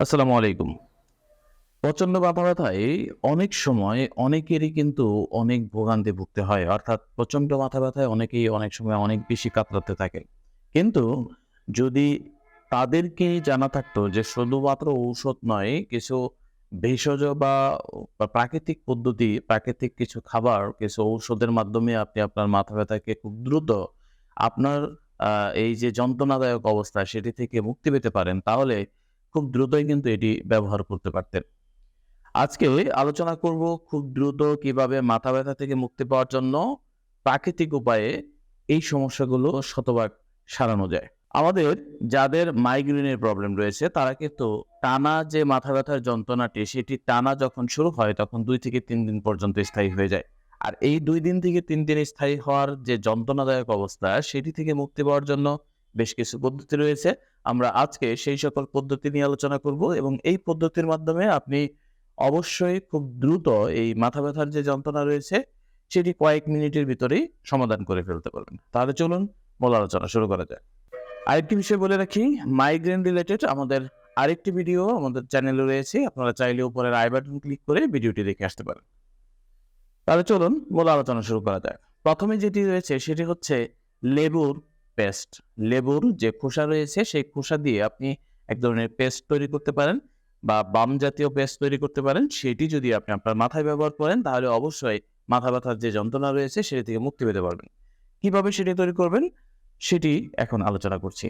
আসসালামু আলাইকুম। প্রচণ্ড মাথা অনেক সময় অনেকেরই কিন্তু অনেক ভোগান্তি ভুগতে হয়, অর্থাৎ প্রচণ্ড মাথা ব্যথায় অনেকেই অনেক সময় অনেক বেশি কাতরাতে থাকে। কিন্তু যদি তাদেরকে জানা থাকতো যে শুধুমাত্র ঔষধ নয়, কিছু ভেষজ বা প্রাকৃতিক পদ্ধতি, প্রাকৃতিক কিছু খাবার, কিছু ঔষধের মাধ্যমে আপনি আপনার মাথা ব্যথাকে খুব দ্রুত আপনার এই যে যন্ত্রণাদায়ক অবস্থা সেটি থেকে মুক্তি পেতে পারেন, তাহলে খুব দ্রুতই কিন্তু এটি ব্যবহার করতে পারতেন। আজকে আলোচনা করব খুব দ্রুত কীভাবে মাথা ব্যথা থেকে মুক্তি পাওয়ার জন্য প্রাকৃতিক উপায়ে এই সমস্যাগুলো শতভাগ সারানো যায়। আমাদের যাদের মাইগ্রেনের প্রবলেম রয়েছে, তারা কিন্তু টানা যে মাথা ব্যথার যন্ত্রণাটি, সেটি টানা যখন শুরু হয়, তখন দুই থেকে তিন দিন পর্যন্ত স্থায়ী হয়ে যায়। আর এই দুই দিন থেকে তিন দিন স্থায়ী হওয়ার যে যন্ত্রণাদায়ক অবস্থা, সেটি থেকে মুক্তি পাওয়ার জন্য বেশ কিছু পদ্ধতি রয়েছে। আমরা আজকে সেই সকল পদ্ধতি নিয়ে আলোচনা করব এবং এই পদ্ধতির মাধ্যমে আপনি অবশ্যই খুব দ্রুত এই মাথা ব্যথার যে যন্ত্রণা রয়েছে, সেটি কয়েক মিনিটের ভিতরেই সমাধান করে ফেলতে পারবেন। তাহলে চলুন মূল আলোচনা শুরু করা যায় আরেকটি বিষয় বলে রাখি মাইগ্রেন রিলেটেড আমাদের আরেকটি ভিডিও আমাদের চ্যানেলে রয়েছে। আপনারা চাইলে উপরের আই বাটন ক্লিক করে ভিডিওটি দেখে আসতে পারেন। তাহলে চলুন মূল আলোচনা শুরু করা যাক। প্রথমে যেটি রয়েছে, সেটি হচ্ছে লেবুর পেস্ট, লেবুর যে খোসা রয়েছে সেই খোসা দিয়ে আপনি এক ধরনের পেস্ট তৈরি করতে পারেন বা বাম জাতীয় পেস্ট তৈরি করতে পারেন। সেটি যদি আপনি আপনার মাথায় ব্যবহার করেন, তাহলে অবশ্যই মাথা ব্যথার যে যন্ত্রণা রয়েছে সেটি থেকে মুক্তি পেতে পারবেন। কীভাবে সেটি তৈরি করবেন? সেটি এখন আলোচনা করছি।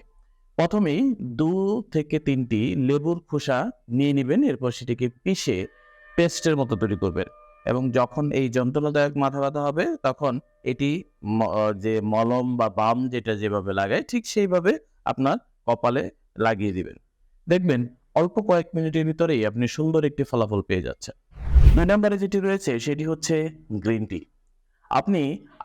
প্রথমেই দু থেকে তিনটি লেবুর খোসা নিয়ে নেবেন, এরপর সেটিকে পিষে পেস্টের মতো তৈরি করবেন। এবং যখন এই যন্ত্রণাদায়ক মাথা ব্যথা হবে, তখন এটি যে মলম বা বাম যেটা যেভাবে লাগায়, ঠিক সেইভাবে আপনার কপালে লাগিয়ে দিবেন। দেখবেন, অল্প কয়েক মিনিটের ভিতরেই আপনি সুন্দর একটি ফলাফল পেয়ে যাচ্ছেন। দুই নম্বরে যেটি রয়েছে, সেটি হচ্ছে গ্রিন টি। আপনি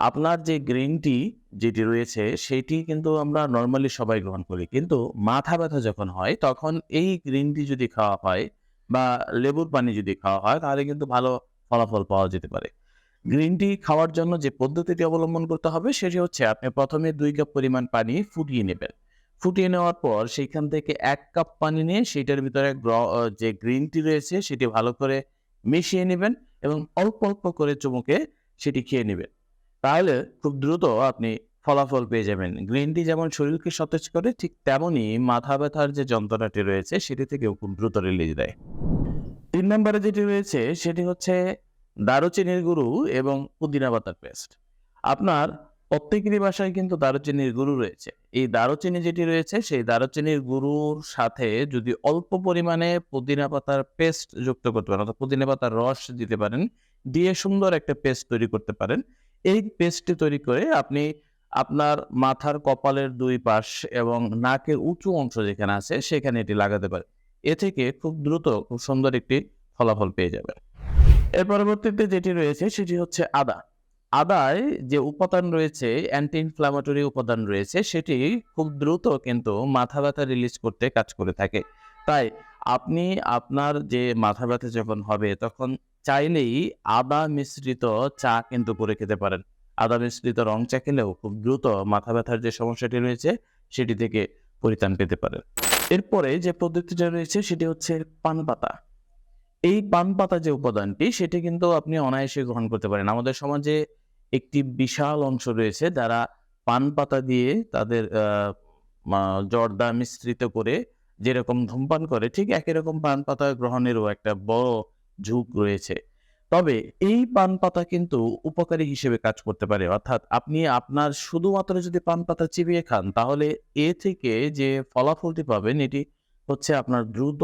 আপনার যে গ্রিন টি যেটি রয়েছে, সেটি কিন্তু আমরা নর্মালি সবাই গ্রহণ করি। কিন্তু মাথা ব্যথা যখন হয়, তখন এই গ্রিন টি যদি খাওয়া হয় বা লেবুর পানি যদি খাওয়া হয়, তাহলে কিন্তু ভালো ফলাফল পাওয়া যেতে পারে। গ্রিন টি খাওয়ার জন্য যে পদ্ধতিটি অবলম্বন করতে হবে সেটি হচ্ছে আপনি প্রথমে দুই কাপ পরিমাণ পানি ফুটিয়ে নেবেন। ফুটিয়ে নেওয়ার পর সেইখান থেকে এক কাপ পানি নিয়ে সেটার ভিতরে যে গ্রিন টি রয়েছে সেটি ভালো করে মিশিয়ে নেবেন এবং অল্প অল্প করে চুমুকে সেটি খেয়ে নেবেন। তাহলে খুব দ্রুত আপনি ফলাফল পেয়ে যাবেন। গ্রিন টি যেমন শরীরকে সতেজ করে ঠিক তেমনই মাথা ব্যথার যে যন্ত্রণাটি রয়েছে সেটি থেকেও খুব দ্রুত রিলিজ দেয়। তিন নম্বরে যেটি রয়েছে, সেটি হচ্ছে দারুচিনির গুরু এবং পুদিনা পাতার পেস্ট। আপনার প্রত্যেকেরই বাসায় কিন্তু দারুচিনির গুরু রয়েছে। এই দারুচিনি যেটি রয়েছে, সেই দারুচিনির গুরুর সাথে যদি অল্প পরিমাণে পুদিনা পাতার পেস্ট যুক্ত করতে পারেন, অর্থাৎ পুদিনা পাতার রস দিতে পারেন, দিয়ে সুন্দর একটা পেস্ট তৈরি করতে পারেন। এই পেস্টটি তৈরি করে আপনি আপনার মাথার কপালের দুই পাশ এবং নাকের উঁচু অংশ যেখানে আছে, সেখানে এটি লাগাতে পারেন। এ থেকে খুব দ্রুত খুব সুন্দর একটি ফলাফল পেয়ে যাবেন। এর পরবর্তীতে যেটি রয়েছে সেটি হচ্ছে আদা। আদায় যে উপাদান রয়েছে অ্যান্টি ইনফ্লামেটরি উপাদান রয়েছে, সেটি খুব দ্রুত কিন্তু মাথা ব্যথা রিলিজ করতে কাজ করে থাকে। তাই আপনি আপনার যে মাথা ব্যথা যখন হবে, তখন চাইলেই আদা মিশ্রিত চা কিন্তু করে খেতে পারেন। আদা মিশ্রিত রং চা খেলেও খুব দ্রুত মাথা ব্যথার যে সমস্যাটি রয়েছে, সেটি থেকে পরিত্রাণ পেতে পারেন। এরপরে যে পদ্ধতিটা রয়েছে সেটি হচ্ছে পান পাতা। এই পান পাতা যে উপাদানটি, সেটি কিন্তু আপনি অনায়াসে গ্রহণ করতে পারেন। আমাদের সমাজে একটি বিশাল অংশ রয়েছে যারা পান পাতা দিয়ে তাদের জর্দা মিশ্রিত করে যেরকম ধূমপান করে, ঠিক একই রকম পান পাতা গ্রহণেরও একটা বড় ঝুঁক রয়েছে। তবে এই পান পাতা কিন্তু উপকারী হিসেবে কাজ করতে পারে। অর্থাৎ আপনি আপনার শুধুমাত্র যদি পান পাতা চিবিয়ে খান, তাহলে এ থেকে যে ফলাফলটি পাবেন, এটি হচ্ছে আপনার দ্রুত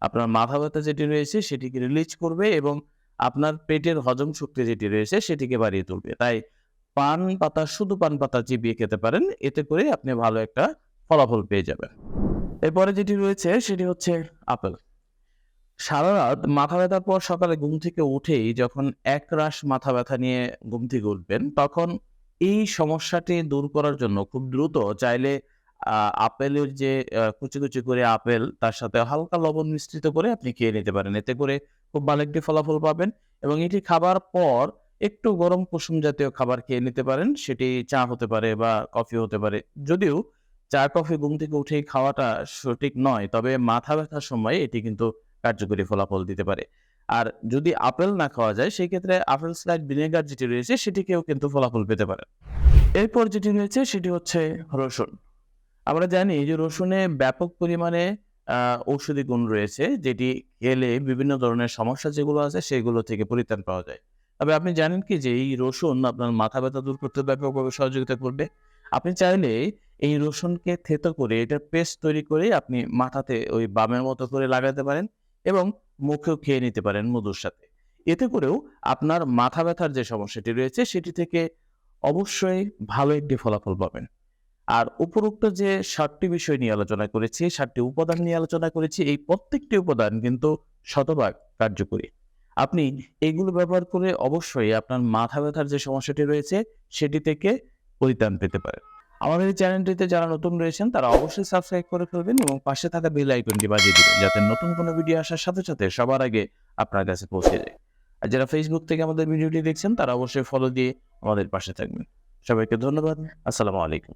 আপনার মাথা ব্যথা যেটি রয়েছে, সেটিকে রিলিজ করবে এবং আপনার পেটের হজম শক্তি যেটি রয়েছে, সেটিকে বাড়িয়ে তুলবে। তাই পান পাতা, শুধু পান পাতা চিবিয়ে খেতে পারেন, এতে করে আপনি ভালো একটা ফলাফল পেয়ে যাবেন। এরপরে যেটি রয়েছে, সেটি হচ্ছে আপেল। সারা রাত মাথা ব্যথার পর সকালে ঘুম থেকে উঠেই যখন এক রাশ মাথা ব্যথা নিয়ে ঘুম থেকে উঠবেন, তখন এই সমস্যাটি দূর করার জন্য খুব দ্রুত চাইলে আপেলের যে কুচি কুচি করে আপেল, তার সাথে হালকা লবণ মিশ্রিত করে আপনি খেয়ে নিতে পারেন। এতে করে খুব ভালো একটি ফলাফল পাবেন এবং এটি খাবার পর একটু গরম কুসুম জাতীয় খাবার খেয়ে নিতে পারেন। সেটি চা হতে পারে বা কফি হতে পারে। যদিও চা, কফি, ঘুম থেকে উঠেই খাওয়াটা সঠিক নয়, তবে মাথা ব্যথার সময় এটি কিন্তু কার্যকরী ফলাফল দিতে পারে। আর যদি আপেল না খাওয়া যায় সেই ক্ষেত্রে আপেল স্লাইড ভিনেগার যেটি রয়েছে, সেটিকেও কিন্তু ফলাফল পেতে পারে। এরপর যেটি রয়েছে, সেটি হচ্ছে রসুন। আমরা জানি যে রসুনে ব্যাপক পরিমাণে ঔষধি গুণ রয়েছে, যেটি খেলে বিভিন্ন ধরনের সমস্যা যেগুলো আছে, সেগুলো থেকে পরিত্রাণ পাওয়া যায়। তবে আপনি জানেন কি যে এই রসুন আপনার মাথা ব্যথা দূর করতে ব্যাপকভাবে সহযোগিতা করবে? আপনি চাইলে এই রসুনকে থেতো করে, এটার পেস্ট তৈরি করে আপনি মাথাতে ওই বামের মতো করে লাগাতে পারেন। এবং মুখেও খেয়ে নিতে পারেন মধুর সাথে। এতে করেও আপনার মাথা ব্যথার যে সমস্যাটি রয়েছে, সেটি থেকে অবশ্যই ভালো একটি ফলাফল পাবেন। আর উপরোক্ত যে সাতটি বিষয় নিয়ে আলোচনা করেছি, সাতটি উপাদান নিয়ে আলোচনা করেছি, এই প্রত্যেকটি উপাদান কিন্তু শতভাগ কার্যকরী। আপনি এগুলো ব্যবহার করে অবশ্যই আপনার মাথা ব্যথার যে সমস্যাটি রয়েছে, সেটি থেকে পরিত্রাণ পেতে পারেন। আমাদের এই চ্যানেলটিতে যারা নতুন রয়েছেন, তারা অবশ্যই সাবস্ক্রাইব করে ফেলবেন এবং পাশে থাকা বেল আইকনটি বাজিয়ে দেবেন, যাতে নতুন কোনো ভিডিও আসার সাথে সাথে সবার আগে আপনার কাছে পৌঁছে যায়। আর যারা ফেসবুক থেকে আমাদের ভিডিওটি দেখছেন, তারা অবশ্যই ফলো দিয়ে আমাদের পাশে থাকবেন। সবাইকে ধন্যবাদ। আসসালামু আলাইকুম।